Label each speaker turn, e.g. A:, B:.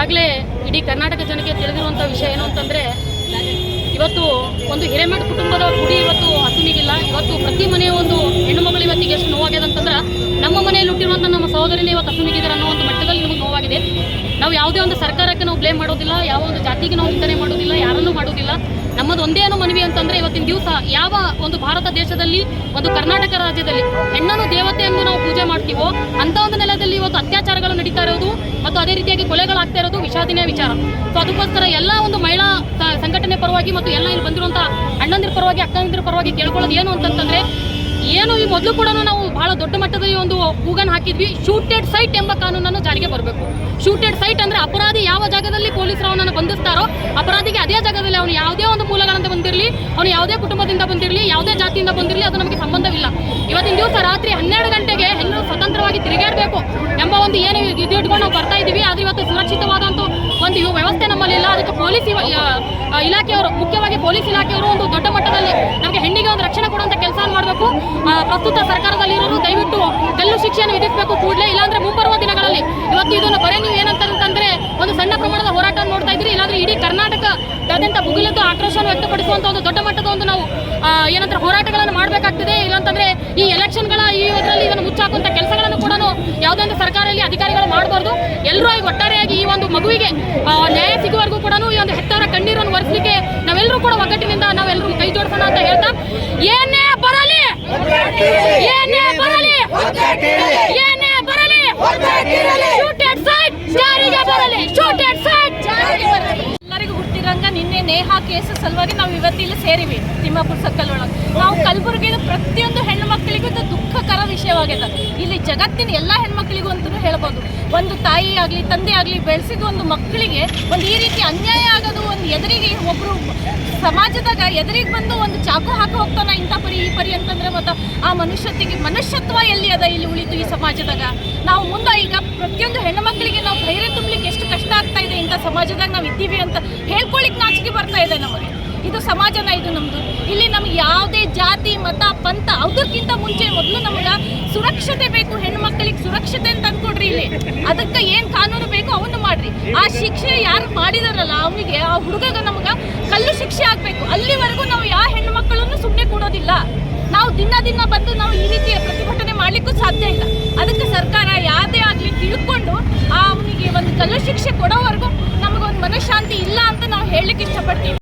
A: ಈಗಾಗಲೇ ಇಡೀ ಕರ್ನಾಟಕ ಜನಕ್ಕೆ ತಿಳಿದಿರುವಂಥ ವಿಷಯ ಏನು ಅಂತಂದರೆ, ಇವತ್ತು ಒಂದು ಹಿರೇಮಠ ಕುಟುಂಬದ ಗುಡಿ ಇವತ್ತು ಹಸುನಿಗಿಲ್ಲ. ಇವತ್ತು ಪ್ರತಿ ಮನೆಯ ಒಂದು ಹೆಣ್ಣು ಮಗಳು ಇವತ್ತಿಗೆ ಎಷ್ಟು ನೋವಾಗಿದೆ ಅಂತಂದ್ರೆ, ನಮ್ಮ ಮನೆಯಲ್ಲಿ ಹುಟ್ಟಿರುವಂಥ ನಮ್ಮ ಸಹೋದರಿನೇ ಇವತ್ತು ಹಸುನಿಗಿದ್ದಾರೆ ಅನ್ನೋ ಒಂದು ಮಟ್ಟದಲ್ಲಿ ನಮಗೆ ನೋವಾಗಿದೆ. ನಾವು ಯಾವುದೇ ಒಂದು ಸರ್ಕಾರಕ್ಕೆ ನಾವು ಬ್ಲೇಮ್ ಮಾಡೋದಿಲ್ಲ, ಯಾವ ಒಂದು ಜಾತಿಗೆ ನಾವು ನಿಂದನೆ ಮಾಡೋದಿಲ್ಲ, ಯಾರನ್ನೂ ಮಾಡೋದಿಲ್ಲ. ನಮ್ಮದು ಒಂದೇ ಏನು ಮನವಿ ಅಂತಂದ್ರೆ, ಇವತ್ತಿನ ದಿವಸ ಯಾವ ಒಂದು ಭಾರತ ದೇಶದಲ್ಲಿ, ಒಂದು ಕರ್ನಾಟಕ ರಾಜ್ಯದಲ್ಲಿ ಹೆಣ್ಣನ್ನು ದೇವತೆ ಎಂದು ನಾವು ಪೂಜೆ ಮಾಡ್ತೀವೋ ಅಂತ ಒಂದು ನೆಲದಲ್ಲಿ ಇವತ್ತು ಅತ್ಯಾಚಾರಗಳು ನಡೀತಾ ಇರೋದು ಮತ್ತು ಅದೇ ರೀತಿಯಾಗಿ ಕೊಲೆಗಳಾಗ್ತಾ ಇರೋದು ವಿಷಾದಿನೇ ವಿಚಾರ. ಸೊ ಅದಕ್ಕೋಸ್ಕರ ಎಲ್ಲ ಒಂದು ಮಹಿಳಾ ಸಂಘಟನೆ ಪರವಾಗಿ ಮತ್ತು ಎಲ್ಲ ಇಲ್ಲಿ ಬಂದಿರುವಂಥ ಅಣ್ಣಂದಿರ ಪರವಾಗಿ, ಅಕ್ಕಂದಿರ ಪರವಾಗಿ ಕೇಳ್ಕೊಳ್ಳೋದು ಏನು ಅಂತಂತಂದ್ರೆ, ಏನು ಈ ಮೊದಲು ಕೂಡ ನಾವು ಬಹಳ ದೊಡ್ಡ ಮಟ್ಟದಲ್ಲಿ ಒಂದು ಕೂಗನ್ನು ಹಾಕಿದ್ವಿ. ಶೂಟೆಡ್ ಸೈಟ್ ಎಂಬ ಕಾನೂನನ್ನು ಜಾರಿಗೆ ಬರಬೇಕು. ಶೂಟೆಡ್ ಸೈಟ್ ಅಂದ್ರೆ ಅಪರಾಧಿ ಯಾವ ಜಾಗದಲ್ಲಿ ಪೊಲೀಸರು ಅವನನ್ನು ಬಂಧಿಸ್ತಾರೋ, ಅಪರಾಧಿಗೆ ಅದೇ ಜಾಗದಲ್ಲಿ ಅವನು ಯಾವುದೇ ಒಂದು ಮೂಲಗಳಿಂದ ಬಂದಿರಲಿ, ಅವನು ಯಾವುದೇ ಕುಟುಂಬದಿಂದ ಬಂದಿರಲಿ, ಯಾವುದೇ ಜಾತಿಯಿಂದ ಬಂದಿರಲಿ, ಅದು ನಮಗೆ ಸಂಬಂಧವಿಲ್ಲ ಇವತ್ತಿನ ದಿವಸ ರಾತ್ರಿ ಹನ್ನೆರಡು ಗಂಟೆಗೆ ಹೆಣ್ಣು ಸ್ವತಂತ್ರವಾಗಿ ತಿರುಗಾಡಬೇಕು ಎಂಬ ಒಂದು ಏನು ಇದು ಇಟ್ಕೊಂಡು ನಾವು ಬರ್ತಾ ಇದ್ದೀವಿ. ಆದ್ರೆ ಇವತ್ತು ಸುರಕ್ಷಿತವಾದಂಥ ಒಂದು ವ್ಯವಸ್ಥೆ ನಮ್ಮಲ್ಲಿ ಇಲ್ಲ. ಅದಕ್ಕೆ ಪೊಲೀಸ್ ಇಲಾಖೆಯವರು, ಮುಖ್ಯವಾಗಿ ಪೊಲೀಸ್ ಇಲಾಖೆಯವರು ಒಂದು ದೊಡ್ಡ ಮಟ್ಟದಲ್ಲಿ ನಮಗೆ ಹೆಣ್ಣಿಗೆ ಒಂದು ರಕ್ಷಣೆ ಕೊಡುವಂಥ ಕೆಲಸ ಮಾಡಬೇಕು. ಪ್ರಸ್ತುತ ಸರ್ಕಾರದಲ್ಲಿರೋರು ದಯವಿಟ್ಟು ಗಲ್ಲು ಶಿಕ್ಷೆಯನ್ನು ವಿಧಿಸಬೇಕು ಕೂಡಲೇ. ಇಲ್ಲಾಂದ್ರೆ ಮುಂಬರುವ ದಿನಗಳಲ್ಲಿ ಇವತ್ತು ಇದನ್ನು ಬರೀ ನೀವು ಏನಂತಂದ್ರೆ ಒಂದು ಸಣ್ಣ ಪ್ರಮಾಣದ ಹೋರಾಟ ನೋಡ್ತಾ ಇದ್ರಿ ಇಲ್ಲಾಂದ್ರೆ ಇಡೀ ಕರ್ನಾಟಕದಾದ್ಯಂತ ಭುಗಿಲದ್ದು ಆಕ್ರೋಶವನ್ನು ವ್ಯಕ್ತಪಡಿಸುವಂಥ ಒಂದು ದೊಡ್ಡ ಮಟ್ಟದ ಒಂದು ನಾವು ಏನಂತಾರೆ ಹೋರಾಟಗಳನ್ನು ಮಾಡಬೇಕಾಗ್ತದೆ. ಇಲ್ಲಾಂತಂದ್ರೆ ಈ ಎಲೆಕ್ಷನ್ಗಳ ಈ ಇದರಲ್ಲಿ ಇದನ್ನು ಮುಚ್ಚಾಕುವಂಥ ಕೆಲಸಗಳನ್ನು ಕೂಡ ಯಾವುದೇ ಒಂದು ಸರ್ಕಾರದಲ್ಲಿ ಅಧಿಕಾರಿಗಳು ಎಲ್ಲರೂ ಒಟ್ಟಾರೆಯಾಗಿ ಈ ಒಂದು ಮಗುವಿಗೆ ನ್ಯಾಯ ಸಿಗುವವರೆಗೂ ಕೂಡ ಈ ಒಂದು ಹೆತ್ತವರ ಕಣ್ಣೀರನ್ನು ಒರೆಸಲಿಕ್ಕೆ ನಾವೆಲ್ಲರೂ ಕೂಡ ಒಗ್ಗಟ್ಟಿನಿಂದ ನಾವೆಲ್ಲರೂ ಕೈ ಜೋಡಿಸೋಣ ಅಂತ ಹೇಳ್ತಾ, ಏನೇ ಬರಲಿ ಏನೇ ಬರಲಿ ಏನೇ ಬರಲಿ ಶೂಟೆಡ್ ಸೈಟ್ ಜಾರಿಗೆ ಬರಲಿ ಶೂಟೆಡ್ ಸೈಟ್ ಜಾರಿಗೆ ಬರಲಿ
B: ಎಲ್ಲರಿಗೂ ಹುಟ್ಟಿರಂಗ ನಿನ್ನೆ ನೇಹಾ ಕೇಸ್ ಸಲುವಾಗಿ ನಾವು ಇವತ್ತು ಇಲ್ಲಿ ಸೇರಿವಿ, ತಿಮ್ಮಾಪುರ ಸರ್ಕಲ್ ಒಳಗೆ. ನಾವು ಕಲಬುರಗಿದ ಪ್ರತಿಯೊಂದು ಹೆಣ್ಣು ಮಕ್ಕಳಿಗೂ ಇದು ದುಃಖಕರ ವಿಷಯವಾಗಿದೆ ಇಲ್ಲಿ ಜಗತ್ತಿನ ಎಲ್ಲ ಹೆಣ್ಮಕ್ಳಿಗೂ ಅಂತಲೂ ಹೇಳ್ಬೋದು. ಒಂದು ತಾಯಿ ಆಗಲಿ, ತಂದೆ ಆಗಲಿ ಬೆಳೆಸಿದ ಒಂದು ಮಕ್ಕಳಿಗೆ ಒಂದು ಈ ರೀತಿ ಅನ್ಯಾಯ ಆಗೋದು, ಒಂದು ಎದುರಿಗೆ ಒಬ್ಬರು ಸಮಾಜದಾಗ ಎದುರಿಗೆ ಬಂದು ಒಂದು ಚಾಕು ಹಾಕಿ ಹೋಗ್ತಾನೆ ಇಂಥ ಪರಿ, ಈ ಪರಿ ಅಂತಂದ್ರೆ ಮತ್ತು ಆ ಮನುಷ್ಯತಿಗೆ ಮನುಷ್ಯತ್ವ ಎಲ್ಲಿ ಅದ ಇಲ್ಲಿ ಉಳಿತು ಈ ಸಮಾಜದಾಗ? ನಾವು ಮುಂದೆ ಈಗ ಪ್ರತಿಯೊಂದು ಹೆಣ್ಣು ಮಕ್ಕಳಿಗೆ ನಾವು ಧೈರ್ಯ ತುಂಬಲಿಕ್ಕೆ ಇಂಥ ಸಮಾಜದಾಗ ನಾವು ಇದ್ದೀವಿ ಅಂತ ಹೇಳ್ಕೊಳ್ಳಿಕ್ ನಾಚಿಕೆ ಬರ್ತಾ ಇದೆ ನಮಗೆ. ಇದು ಸಮಾಜನ ಇದು ನಮ್ದು. ಇಲ್ಲಿ ನಮ್ಗೆ ಯಾವುದೇ ಜಾತಿ, ಮತ, ಪಂಥ ಅದಕ್ಕಿಂತ ಮುಂಚೆ ಮೊದಲು ನಮಗ ಸುರಕ್ಷತೆ ಬೇಕು ಹೆಣ್ಣು ಮಕ್ಕಳಿಗೆ ಸುರಕ್ಷತೆ ಅಂತ ಅಂದ್ಕೊಡ್ರಿ ಇಲ್ಲಿ. ಅದಕ್ಕೆ ಏನ್ ಕಾನೂನು ಬೇಕು ಅವನು ಮಾಡ್ರಿ. ಆ ಶಿಕ್ಷೆ ಯಾರು ಮಾಡಿದಾರಲ್ಲ ಅವನಿಗೆ, ಆ ಹುಡುಗಗ ನಮ್ಗೆ ಕಲ್ಲು ಶಿಕ್ಷೆ ಆಗಬೇಕು. ಅಲ್ಲಿವರೆಗೂ ನಾವು ಯಾವ ಹೆಣ್ಣು ಮಕ್ಕಳನ್ನು ಸುಮ್ಮನೆ ಕೊಡೋದಿಲ್ಲ. ನಾವು ದಿನ ದಿನ ಬಂದು ನಾವು ಈ ರೀತಿಯ ಪ್ರತಿಭಟನೆ ಮಾಡ್ಲಿಕ್ಕೂ ಸಾಧ್ಯ ಇಲ್ಲ. ಅದಕ್ಕೆ ಸರ್ಕಾರ ಯಾವುದೇ ಇಷ್ಟಪಡ್ತೀವಿ